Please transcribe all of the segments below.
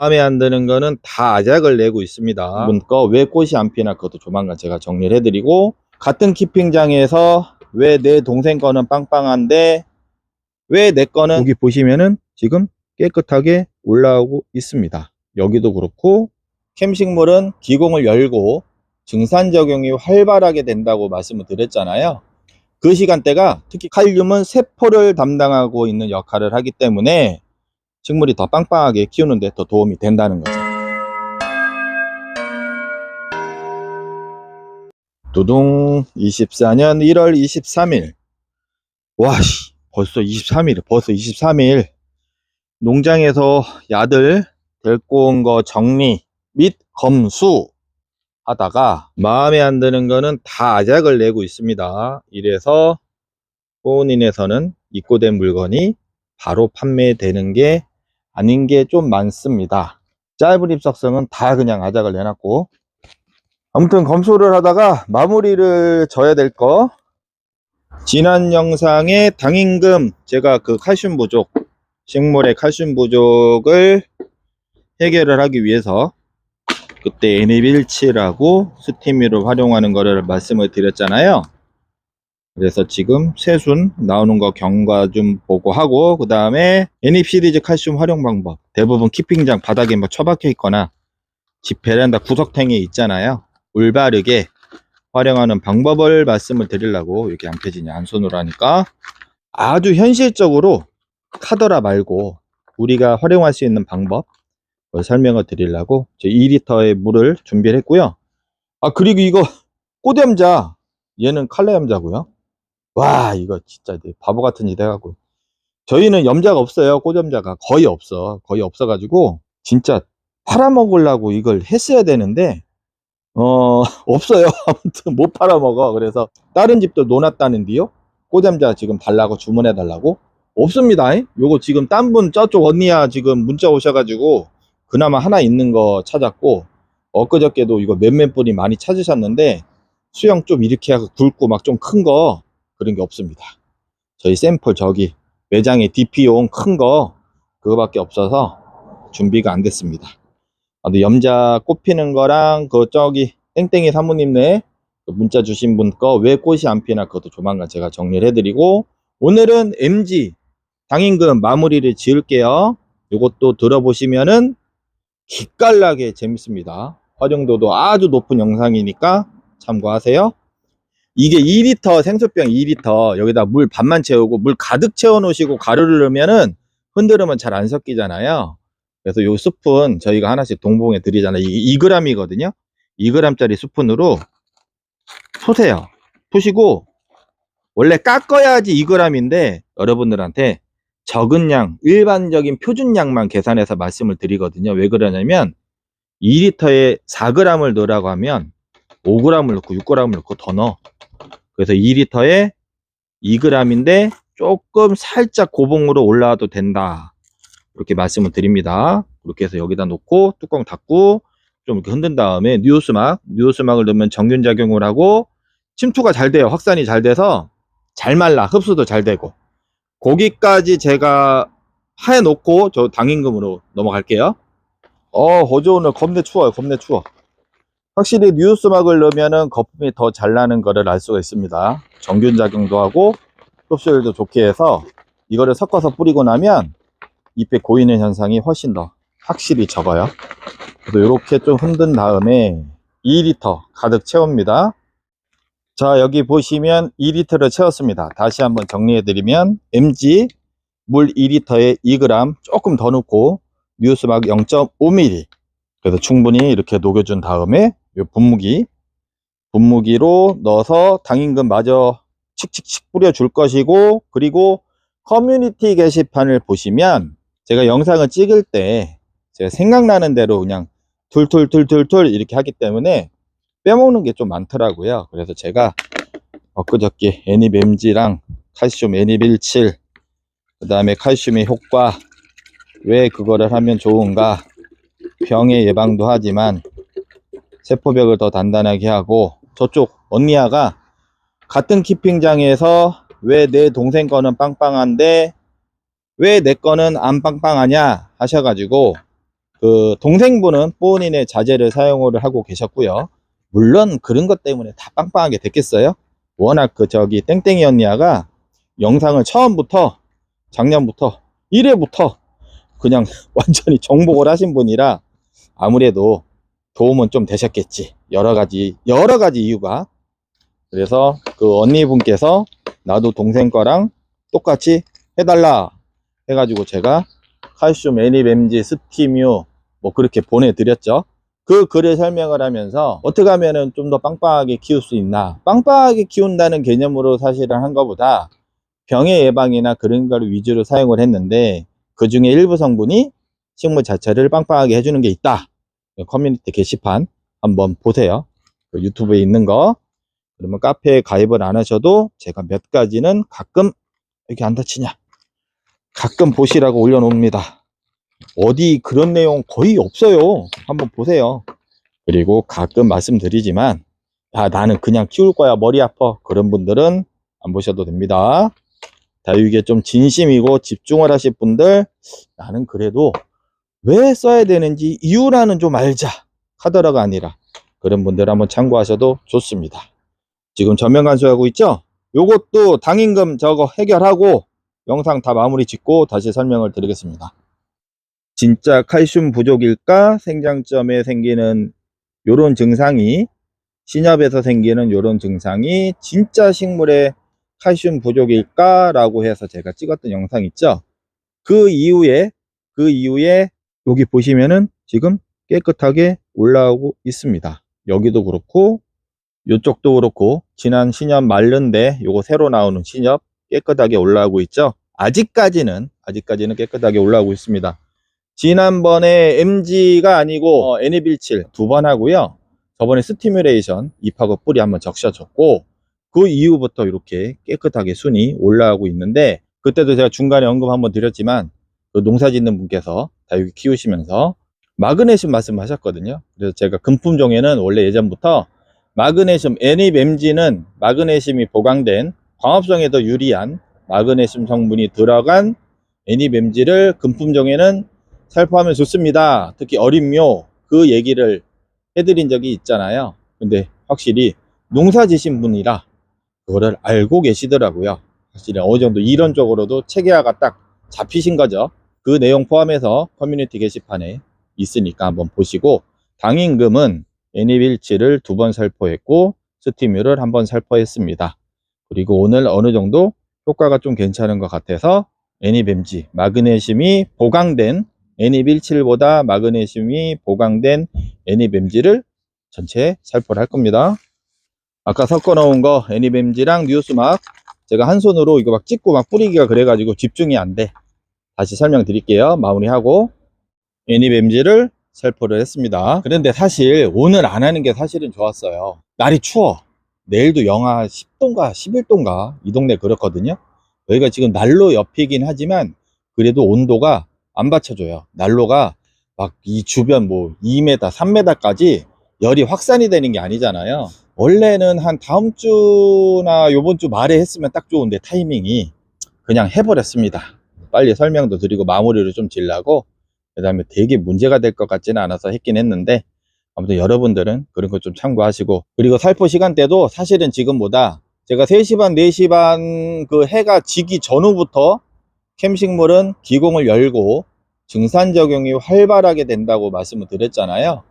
마음에 안 드는 거는 다 아작을 내고 있습니다. 거왜 꽃이 안 피나 그것도 조만간 제가 정리를 해드리고 같은 키핑장에서 왜 내 동생 거는 빵빵한데 왜 내 거는 여기 보시면은 지금 깨끗하게 올라오고 있습니다. 여기도 그렇고 캠식물은 기공을 열고 증산 적용이 활발하게 된다고 말씀을 드렸잖아요. 그 시간대가 특히 칼륨은 세포를 담당하고 있는 역할을 하기 때문에 식물이 더 빵빵하게 키우는데 더 도움이 된다는 거죠. 두둥 24년 1월 23일 와씨 벌써 23일 벌써 23일 농장에서 야들 데리고 온 거 정리 및 검수 하다가 마음에 안 드는 거는 다 아작을 내고 있습니다. 이래서 호은인에서는 입고된 물건이 바로 판매되는 게 아닌 게 좀 많습니다. 짧은 입석성은 다 그냥 아작을 내놨고 아무튼 검수를 하다가 마무리를 져야 될 거 지난 영상에 당임금 제가 그 칼슘 부족 식물의 칼슘 부족을 해결을 하기 위해서 그때 NA17하고 스티미를 활용하는 거를 말씀을 드렸잖아요. 그래서 지금 새순 나오는 거 경과 좀 보고 하고 그 다음에 NA 시리즈 칼슘 활용 방법 대부분 키핑장 바닥에 뭐 처박혀 있거나 집 베란다 구석탱이에 있잖아요. 올바르게 활용하는 방법을 말씀을 드리려고 이렇게 양패진이 한 손으로 하니까 아주 현실적으로 카더라 말고 우리가 활용할 수 있는 방법 을 설명을 드리려고 제 2리터의 물을 준비를 했고요. 아 그리고 이거 꽃염자 얘는 칼라 염자고요. 와 이거 진짜 바보 같은 짓 해갖고 저희는 염자가 없어요. 꽃염자가 거의 없어. 거의 없어 가지고 진짜 팔아먹으려고 이걸 했어야 되는데 어 없어요. 아무튼 못 팔아먹어. 그래서 다른 집도 놓았다는데요. 꽃염자 지금 달라고 주문해 달라고 없습니다. 요거 지금 딴 분 저쪽 언니야 지금 문자 오셔가지고 그나마 하나 있는 거 찾았고 엊그저께도 이거 몇몇 분이 많이 찾으셨는데 수영 좀 이렇게 하고 굵고 막 좀 큰 거 그런 게 없습니다. 저희 샘플 저기 매장에 DP용 큰 거 그거밖에 없어서 준비가 안 됐습니다. 아, 염자 꽃 피는 거랑 그 저기 땡땡이 사모님네 그 문자 주신 분 거 왜 꽃이 안 피나 그것도 조만간 제가 정리를 해드리고 오늘은 MG 당임금 마무리를 지을게요. 이것도 들어보시면은 기깔나게 재밌습니다. 활용도도 아주 높은 영상이니까 참고하세요. 이게 2리터 생수병 2리터 여기다 물 반만 채우고 물 가득 채워 놓으시고 가루를 넣으면은 흔들으면 잘 안 섞이잖아요. 그래서 요 스푼 저희가 하나씩 동봉해 드리잖아요. 이 2g이거든요. 2g짜리 스푼으로 푸세요. 푸시고 원래 깎아야지 2g인데 여러분들한테 적은 양, 일반적인 표준량만 계산해서 말씀을 드리거든요. 왜 그러냐면 2리터에 4g을 넣으라고 하면 5g을 넣고 6g을 넣고 더 넣어. 그래서 2리터에 2g인데 조금 살짝 고봉으로 올라와도 된다. 이렇게 말씀을 드립니다. 그렇게 해서 여기다 놓고 뚜껑 닫고 좀 이렇게 흔든 다음에 뉴스막, 뉴스막을 넣으면 정균 작용을 하고 침투가 잘 돼요. 확산이 잘 돼서 잘 말라. 흡수도 잘 되고. 거기까지 제가 해 놓고 저 당임금으로 넘어갈게요. 어, 어제 오늘 겁내 추워요. 겁내 추워. 확실히 뉴스막을 넣으면은 거품이 더 잘 나는 거를 알 수가 있습니다. 정균 작용도 하고 흡수율도 좋게 해서 이거를 섞어서 뿌리고 나면 잎에 고이는 현상이 훨씬 더 확실히 적어요. 그래서 이렇게 좀 흔든 다음에 2리터 가득 채웁니다. 자, 여기 보시면 2리터를 채웠습니다. 다시 한번 정리해 드리면 MG 물 2리터에 2g 조금 더 넣고 뉴스막 0.5mm 그래서 충분히 이렇게 녹여준 다음에 이 분무기 분무기로 넣어서 당임금 마저 칙칙칙 뿌려줄 것이고 그리고 커뮤니티 게시판을 보시면 제가 영상을 찍을 때 제가 생각나는 대로 그냥 툴툴툴툴툴 이렇게 하기 때문에 빼먹는 게 좀 많더라고요. 그래서 제가 엊그저께 애니뱀지랑 칼슘 애니빌7 그 다음에 칼슘의 효과 왜 그거를 하면 좋은가 병의 예방도 하지만 세포벽을 더 단단하게 하고 저쪽 언니야가 같은 키핑장에서 왜 내 동생 거는 빵빵한데 왜 내 거는 안 빵빵하냐 하셔가지고 그 동생분은 본인의 자재를 사용을 하고 계셨고요. 물론 그런 것 때문에 다 빵빵하게 됐겠어요. 워낙 그 저기 땡땡이 언니야가 영상을 처음부터 작년부터 1회부터 그냥 완전히 정복을 하신 분이라 아무래도 도움은 좀 되셨겠지. 여러 가지, 여러 가지 이유가. 그래서 그 언니분께서 나도 동생 거랑 똑같이 해달라 해가지고 제가 칼슘 애니뱀지 스티뮤 뭐 그렇게 보내드렸죠. 그 글을 설명을 하면서 어떻게 하면은 좀 더 빵빵하게 키울 수 있나. 빵빵하게 키운다는 개념으로 사실은 한 것보다 병의 예방이나 그런 걸 위주로 사용을 했는데 그 중에 일부 성분이 식물 자체를 빵빵하게 해주는 게 있다. 커뮤니티 게시판 한번 보세요. 그 유튜브에 있는 거. 그러면 카페에 가입을 안 하셔도 제가 몇 가지는 가끔 이렇게 안 다치냐. 가끔 보시라고 올려놓습니다. 어디 그런 내용 거의 없어요. 한번 보세요. 그리고 가끔 말씀드리지만, 야, 나는 그냥 키울 거야. 머리 아파. 그런 분들은 안 보셔도 됩니다. 다육이에 좀 진심이고 집중을 하실 분들, 나는 그래도 왜 써야 되는지 이유라는 좀 알자. 카더라가 아니라. 그런 분들 한번 참고하셔도 좋습니다. 지금 전면 간수하고 있죠? 요것도 당임금 저거 해결하고 영상 다 마무리 짓고 다시 설명을 드리겠습니다. 진짜 칼슘 부족일까? 생장점에 생기는 요런 증상이 신엽에서 생기는 요런 증상이 진짜 식물의 칼슘 부족일까? 라고 해서 제가 찍었던 영상 있죠? 그 이후에 그 이후에 여기 보시면은 지금 깨끗하게 올라오고 있습니다. 여기도 그렇고 이쪽도 그렇고 지난 신엽 말른데 요거 새로 나오는 신엽 깨끗하게 올라오고 있죠. 아직까지는 아직까지는 깨끗하게 올라오고 있습니다. 지난번에 MG가 아니고 어, 애니빌칠 두번 하고요. 저번에 스티뮬레이션 잎하고 뿌리 한번 적셔줬고 그 이후부터 이렇게 깨끗하게 순이 올라오고 있는데 그때도 제가 중간에 언급 한번 드렸지만 그 농사 짓는 분께서 다육이 키우시면서 마그네슘 말씀하셨거든요. 그래서 제가 금품종에는 원래 예전부터 마그네슘 애니뱀지는 마그네슘이 보강된 광합성에 더 유리한 마그네슘 성분이 들어간 애니뱀지를 금품종에는 살포하면 좋습니다. 특히 어린묘 그 얘기를 해드린 적이 있잖아요. 근데 확실히 농사 지신 분이라 그거를 알고 계시더라고요. 확실히 어느 정도 이론적으로도 체계화가 딱 잡히신 거죠. 그 내용 포함해서 커뮤니티 게시판에 있으니까 한번 보시고 당임금은 애니빌치를 두 번 살포했고 스티뮤를 한 번 살포했습니다. 그리고 오늘 어느 정도 효과가 좀 괜찮은 것 같아서 애니뱀지 마그네슘이 보강된 애니빌칠보다 마그네슘이 보강된 애니뱀지를 전체 살포를 할 겁니다. 아까 섞어 놓은 거 애니뱀지랑 뉴스막 제가 한 손으로 이거 막 찍고 막 뿌리기가 그래가지고 집중이 안 돼. 다시 설명드릴게요. 마무리하고 애니뱀지를 살포를 했습니다. 그런데 사실 오늘 안 하는 게 사실은 좋았어요. 날이 추워. 내일도 영하 10도인가 11도인가 이 동네 그렇거든요. 여기가 지금 난로 옆이긴 하지만 그래도 온도가 안 받쳐줘요. 난로가 막 이 주변 뭐 2m, 3m까지 열이 확산이 되는 게 아니잖아요. 원래는 한 다음 주나 요번 주 말에 했으면 딱 좋은데 타이밍이 그냥 해버렸습니다. 빨리 설명도 드리고 마무리를 좀 질라고 그 다음에 되게 문제가 될 것 같지는 않아서 했긴 했는데 아무튼 여러분들은 그런 거좀 참고하시고 그리고 살포 시간대도 사실은 지금보다 제가 3시 반, 4시 반 그 해가 지기 전후부터 캠식물은 기공을 열고 증산 적용이 활발하게 된다고 말씀을 드렸잖아요.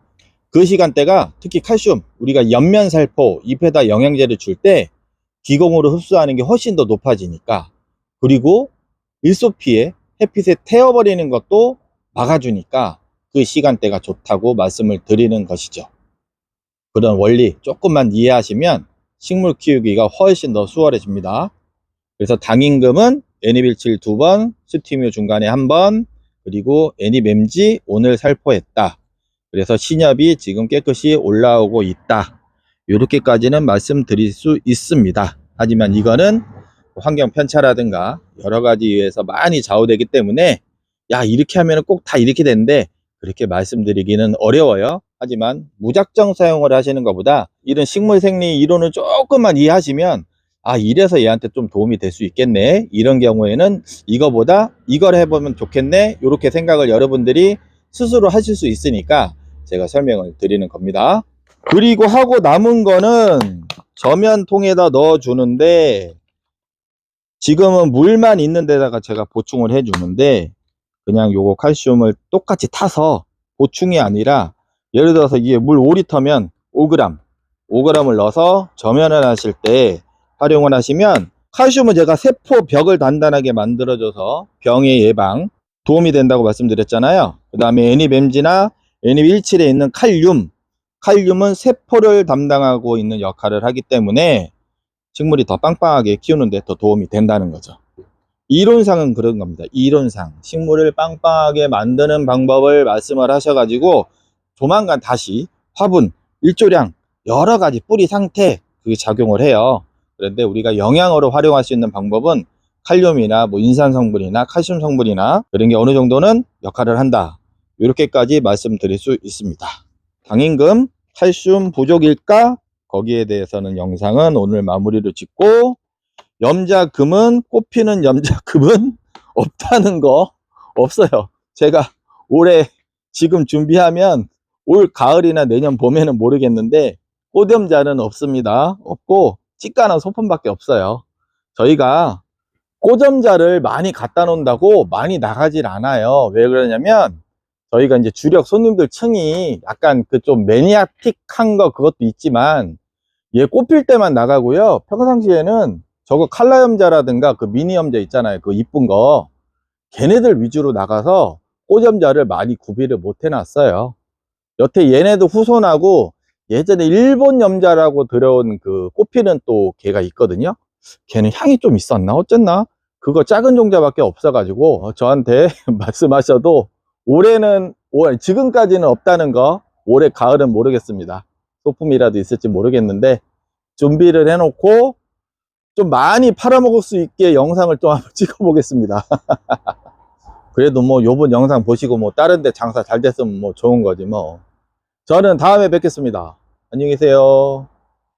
그 시간대가 특히 칼슘 우리가 옆면 살포 잎에다 영양제를 줄 때 기공으로 흡수하는 게 훨씬 더 높아지니까 그리고 일소 피해 햇빛에 태워버리는 것도 막아주니까 그 시간대가 좋다고 말씀을 드리는 것이죠. 그런 원리 조금만 이해하시면 식물 키우기가 훨씬 더 수월해집니다. 그래서 당임금은 애니빌칠 두 번, 스티뮤 중간에 한 번, 그리고 애니뱀지 오늘 살포했다. 그래서 신엽이 지금 깨끗이 올라오고 있다. 이렇게까지는 말씀드릴 수 있습니다. 하지만 이거는 환경 편차라든가 여러 가지 이유에서 많이 좌우되기 때문에 야 이렇게 하면 꼭 다 이렇게 되는데 그렇게 말씀드리기는 어려워요. 하지만 무작정 사용을 하시는 것보다 이런 식물 생리 이론을 조금만 이해하시면 아 이래서 얘한테 좀 도움이 될 수 있겠네 이런 경우에는 이거보다 이걸 해보면 좋겠네 이렇게 생각을 여러분들이 스스로 하실 수 있으니까 제가 설명을 드리는 겁니다. 그리고 하고 남은 거는 저면통에다 넣어 주는데 지금은 물만 있는 데다가 제가 보충을 해 주는데 그냥 요거 칼슘을 똑같이 타서 보충이 아니라 예를 들어서 이게 물 5리터면 5g 5g을 넣어서 저면을 하실 때 활용을 하시면 칼슘은 제가 세포 벽을 단단하게 만들어줘서 병의 예방 도움이 된다고 말씀드렸잖아요. 그 다음에 애니뱀지나 애니17에 있는 칼륨 칼륨은 세포를 담당하고 있는 역할을 하기 때문에 식물이 더 빵빵하게 키우는데 더 도움이 된다는 거죠. 이론상은 그런 겁니다. 이론상 식물을 빵빵하게 만드는 방법을 말씀을 하셔가지고 조만간 다시 화분, 일조량 여러 가지 뿌리 상태 그게 작용을 해요. 그런데 우리가 영양으로 활용할 수 있는 방법은 칼륨이나 뭐 인산 성분이나 칼슘 성분이나 그런 게 어느 정도는 역할을 한다. 이렇게까지 말씀드릴 수 있습니다. 당임금 칼슘 부족일까? 거기에 대해서는 영상은 오늘 마무리를 짓고 염자금은 꽃피는 염자금은 없다는 거 없어요. 제가 올해 지금 준비하면 올 가을이나 내년 봄에는 모르겠는데 꽃염자는 없습니다. 없고 찌까나 소품밖에 없어요. 저희가 꽃염자를 많이 갖다 놓는다고 많이 나가질 않아요. 왜 그러냐면 저희가 이제 주력 손님들 층이 약간 그 좀 매니아틱한 거 그것도 있지만 얘 꽃필 때만 나가고요. 평상시에는 저거 칼라염자라든가 그 미니염자 있잖아요. 그 이쁜 거 걔네들 위주로 나가서 꽃염자를 많이 구비를 못 해놨어요. 여태 얘네도 후손하고 예전에 일본 염자라고 들어온 그 꽃피는 또 걔가 있거든요. 걔는 향이 좀 있었나 어쨌나 그거 작은 종자밖에 없어가지고 어, 저한테 말씀하셔도 올해는 올 지금까지는 없다는 거 올해 가을은 모르겠습니다. 소품이라도 있을지 모르겠는데 준비를 해놓고 좀 많이 팔아먹을 수 있게 영상을 좀 한번 찍어보겠습니다. 그래도 뭐 요번 영상 보시고 뭐 다른 데 장사 잘 됐으면 뭐 좋은 거지 뭐. 저는 다음에 뵙겠습니다. 안녕히 계세요.